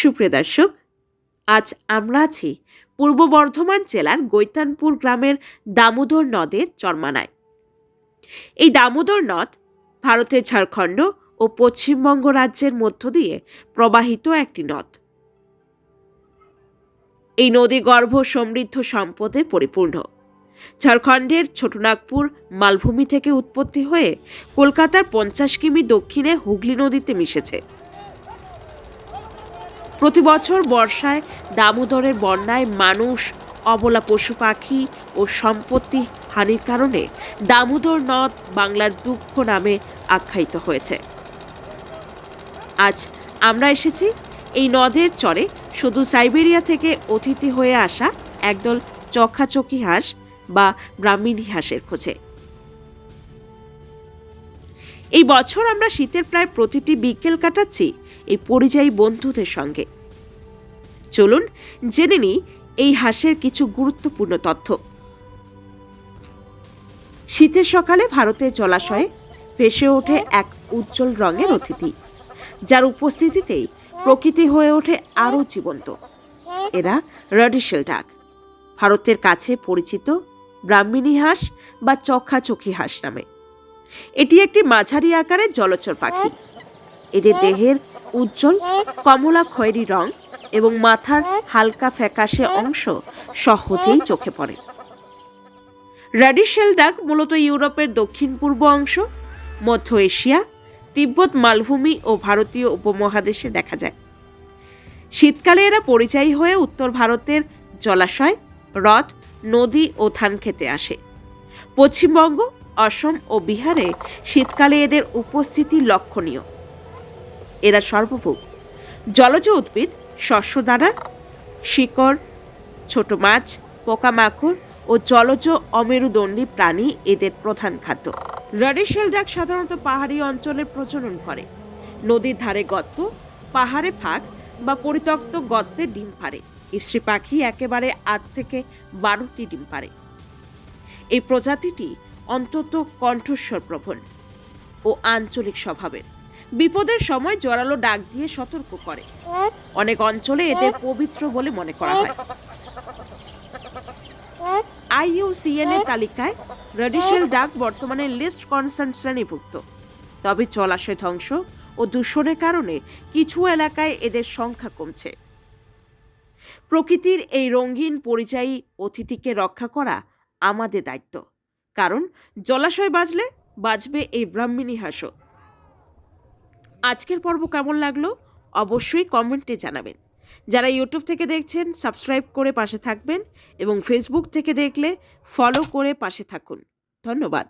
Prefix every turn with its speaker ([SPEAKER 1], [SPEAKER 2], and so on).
[SPEAKER 1] সুপ্রিয় দর্শক, আজ আমরা আছি পূর্ব বর্ধমান জেলার গৈতানপুর গ্রামের দামোদর নদের চরমানায়। এই দামোদর নদ ভারতের ঝাড়খণ্ড ও পশ্চিমবঙ্গ রাজ্যের মধ্য দিয়ে প্রবাহিত একটি নদ। এই নদী গর্ভ সমৃদ্ধ সম্পদে পরিপূর্ণ। ঝাড়খণ্ডের ছোটনাগপুর মালভূমি থেকে উৎপত্তি হয়ে কলকাতার পঞ্চাশ কিমি দক্ষিণে হুগলি নদীতে মিশেছে। প্রতি বছর বর্ষায় দামোদরের বন্যায় মানুষ, অবলা পশু পাখি ও সম্পত্তি হানির কারণে দামোদর নদ বাংলার দুঃখ নামে আখ্যায়িত হয়েছে। আজ আমরা এসেছি এই নদের চরে শুধু সাইবেরিয়া থেকে অতিথি হয়ে আসা একদল চখাচকি হাঁস বা ব্রাহ্মিণী হাঁসের খোঁজে। এই বছর আমরা শীতের প্রায় প্রতিটি বিকেল কাটাচ্ছি এই পরিযায়ী বন্ধুদের সঙ্গে। চলুন জেনে নিই এই হাঁসের কিছু গুরুত্বপূর্ণ তথ্য। শীতের সকালে ভারতের জলাশয়ে ভেসে ওঠে এক উজ্জ্বল রঙের অতিথি, যার উপস্থিতিতেই প্রকৃতি হয়ে ওঠে আরও জীবন্ত। এরা রডিশেল ডাক। ভারতের কাছে পরিচিত ব্রাহ্মিণী হাঁস বা চোখি হাঁস নামে। এটি একটি মাঝারি আকারের জলচর পাখি। এদের দেহের উজ্জ্বল, কমলা খয়েরি রং এবং মাথার হালকা ফ্যাকাশে অংশ সহজেই চোখে পড়ে। র্যাডিশেল ডাক মূলত ইউরোপের দক্ষিণ পূর্ব অংশ, মধ্য এশিয়া, তিব্বত মালভূমি ও ভারতীয় উপমহাদেশে দেখা যায়। শীতকালে এরা পরিযায়ী হয়ে উত্তর ভারতের জলাশয়, হ্রদ, নদী ও ধান খেতে আসে। পশ্চিমবঙ্গ, অসম ও বিহারে শীতকালে এদের উপস্থিতি লক্ষণীয়। এরা সর্বভোগ জলজ উদ্ভিদ শস্যদানা শিকড়, ছোট মাছ, পোকামাকড় ও জলজ অমেরুদণ্ডী প্রাণী এদের প্রধান খাদ্য। রেডিশেল ডাক সাধারণত পাহাড়ি অঞ্চলে প্রচলন করে। নদীর ধারে গর্ত, পাহাড়ে ফাঁক বা পরিত্যক্ত গর্তে ডিম পারে স্ত্রী পাখি একেবারে আট থেকে বারোটি ডিম পারে এই প্রজাতিটি অন্তত কণ্ঠস্বর প্রবণ ও আঞ্চলিক স্বভাবের। বিপদের সময় জোরালো ডাক দিয়ে সতর্ক করে। অনেক অঞ্চলে এদের পবিত্র বলে মনে করা হয়। আইইউসিএন এর তালিকায় রেডিশেল ডাক বর্তমানে লিস্ট কনসার্ন শ্রেণীভুক্ত। তবে জলাশয় ধ্বংস ও দূষণের কারণে কিছু এলাকায় এদের সংখ্যা কমছে। প্রকৃতির এই রঙিন পরিযায়ী অতিথিকে রক্ষা করা আমাদের দায়িত্ব। কারণ জলাশয় বাজলে বাজবে এই ব্রাহ্মিণী হাঁসও। আজকের পর্ব কেমন লাগল অবশ্যই কমেন্টে জানাবেন। যারা ইউটিউব থেকে দেখছেন, সাবস্ক্রাইব করে পাশে থাকবেন এবং ফেসবুক থেকে দেখলে ফলো করে পাশে থাকুন। ধন্যবাদ।